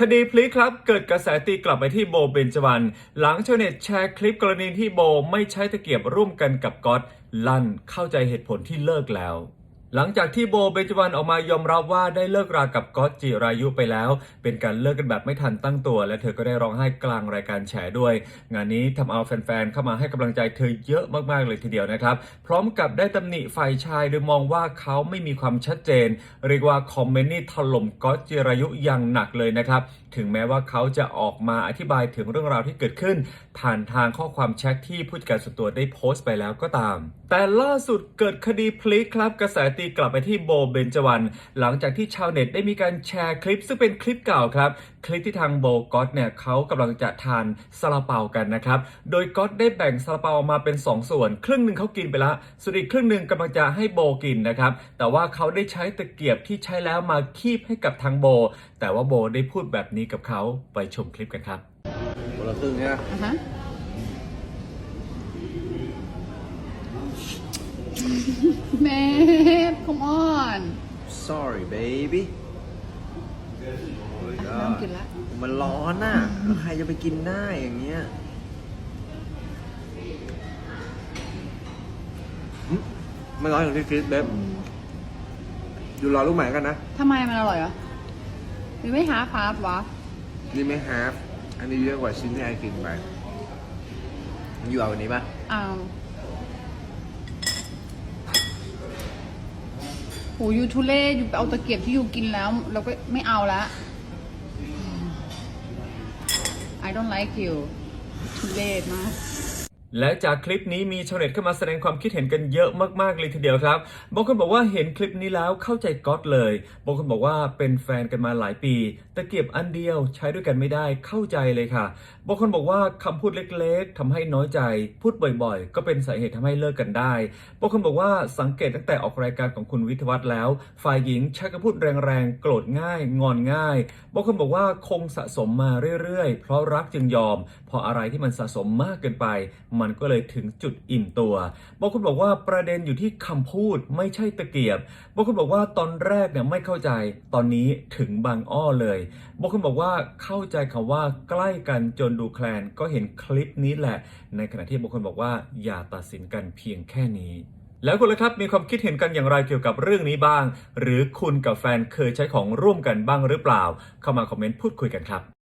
คดีพลิกครับ เกิดกระแสตีกลับไปที่โบเบนจวัน หลังชาวเน็ตแชร์คลิปกรณีที่โบไม่ใช้ตะเกียบร่วมกันกับก๊อตลั่นเข้าใจเหตุผลที่เลิกแล้ว หลังจากที่โบเบจวันออกมายอมรับว่าได้เลิกรากับก๊อตจิรายุไปแล้ว เป็นการเลิกกันแบบไม่ทันตั้งตัว และเธอก็ได้ร้องไห้กลางรายการแฉด้วย งานนี้ทำเอาแฟนๆเข้ามาให้กำลังใจเธอเยอะมากๆเลยทีเดียวนะครับ พร้อมกับได้ตำหนิฝ่ายชายโดยมองว่าเขาไม่มีความชัดเจน เรียกว่าคอมเมนต์นี่ถล่มก๊อตจิรายุอย่างหนักเลยนะครับ ถึงแม้ว่าเขาจะออกมาอธิบายถึงเรื่องราวที่เกิดขึ้น ผ่านทางข้อความแชทที่ผู้จัดการส่วนตัวได้โพสต์ไปแล้วก็ตาม แต่ล่าสุดเกิดคดีพลิกครับ กระแสตีกลับไปที่โบเบนจวัน หลังจากที่ชาวเน็ตได้มีการแชร์คลิป ซึ่งเป็นคลิปเก่าครับ คลิปที่ทางโบก๊อตเนี่ยเขากำลังจะทานซาลาเปากันนะครับ โดยก๊อตได้แบ่งซาลาเปาออกมาเป็น 2 ส่วน ครึ่งหนึ่งเขากินไปละส่วนอีกครึ่งหนึ่งกำลังจะให้โบกินนะครับ แต่ว่าเขาได้ใช้ตะเกียบที่ใช้แล้วมาคีบให้กับทางโบ แต่ว่าโบได้พูดแบบนี้กับเขาไปชมคลิปกันครับคนละครึ่งใช่ไหมอะฮะแม่ come on sorry baby โอ้ยอะเริ่มกินละมันร้อนน่ะแล้วใครจะไปกินได้อย่างเงี้ยหึไม่ร้อนอย่างที่คิดเบบอยู่รอลูกใหม่กันนะ ทำไมมันอร่อยเหรอมันไม่หาฟาสวะ นี่ไม่ฮาฟอันนี้เยอะกว่าชิ้นที่ไอกินไปอยู่เอาอันนี้ปะเอาโหยูทุเล่ยูเอาตะเกียบที่ยูกินแล้ว เราก็ไม่เอาละ I don't like you ทุเล่มาก และจากคลิปนี้มีชาวเน็ตเข้ามาแสดงความคิดเห็นกันเยอะมากๆเลยทีเดียวครับ บางคนบอกว่าเห็นคลิปนี้แล้วเข้าใจก๊อตเลย บางคนบอกว่าเป็นแฟนกันมาหลายปี ตะเกียบอันเดียวใช้ด้วยกันไม่ได้เข้าใจเลยค่ะ บางคนบอกว่าคำพูดเล็กๆทำให้น้อยใจ พูดบ่อยๆ ก็เป็นสาเหตุทำให้เลิกกันได้ บางคนบอกว่าสังเกตตั้งแต่ออกรายการของคุณวิทยวัฒน์แล้ว ฝ่ายหญิงใช้คำพูดแรงๆ โกรธง่าย งอนง่าย บางคนบอกว่าคงสะสมมาเรื่อยๆ เพราะรักจึงยอม พออะไรที่มันสะสมมากเกินไปมันก็เลยถึงจุดอิ่มตัวบางคนบอกว่าประเด็นอยู่ที่คำพูดไม่ใช่ตะเกียบบางคนบอกว่าตอนแรกเนี่ยไม่เข้าใจตอนนี้ถึงบางอ้อเลยบางคนบอกว่าเข้าใจคำว่าใกล้กันจนดูแคลนก็เห็นคลิปนี้แหละ ในขณะที่บางคนบอกว่าอย่าตัดสินกันเพียงแค่นี้แล้วคุณล่ะครับมีความคิดเห็นกันอย่างไรเกี่ยวกับเรื่องนี้บ้าง หรือคุณกับแฟนเคยใช้ของร่วมกันบ้างหรือเปล่า เข้ามาคอมเมนต์พูดคุยกันครับ